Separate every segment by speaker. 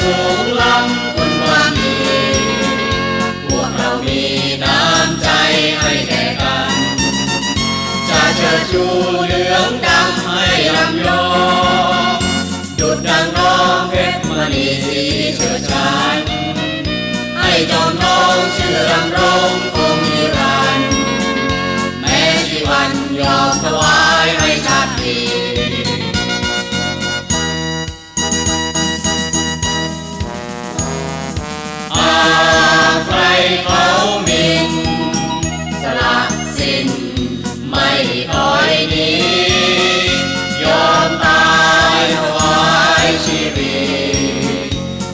Speaker 1: สูงล้ำคุณความดีพวกเรามีน้ำใจให้แก่กัน จะเชิดชูเหลืองดำให้ลำยอจุดดังน้องเพชรมณีสีเชิดชันให้จอมน้องชื่อรำรงคงนิรันแม้ชีวันยอมถวาย ไม่ถอยนียอมตายถวายชีวิต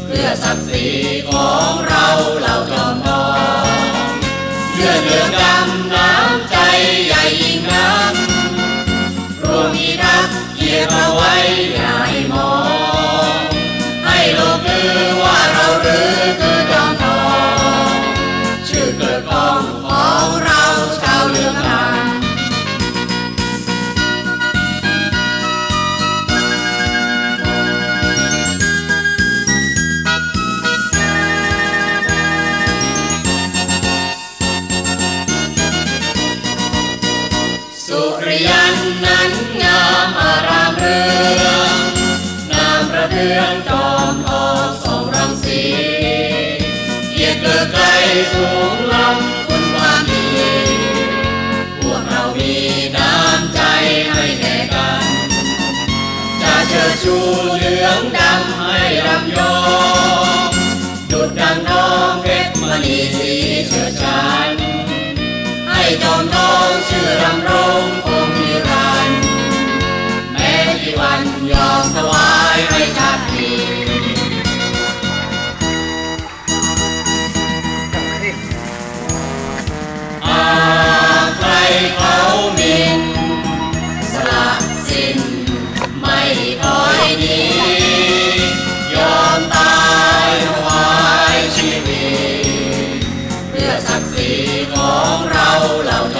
Speaker 1: เพื่อศักดิ์ศรีของเราเราจอมทองเพื่อเลือดดำน้ำใจใหญ่ยิ่งนักรวมมีรักเกียรติไว้ ริยันนั้นงามอารามเรืองนามประเทืองจอมทองสองรังสีเกียรติเกิดไกลสูงล้ำคุณความดีพวกเรามีน้ำใจให้แก่กัน จะเชิดชูเหลืองดำให้รำยอง ของเราเหล่านี้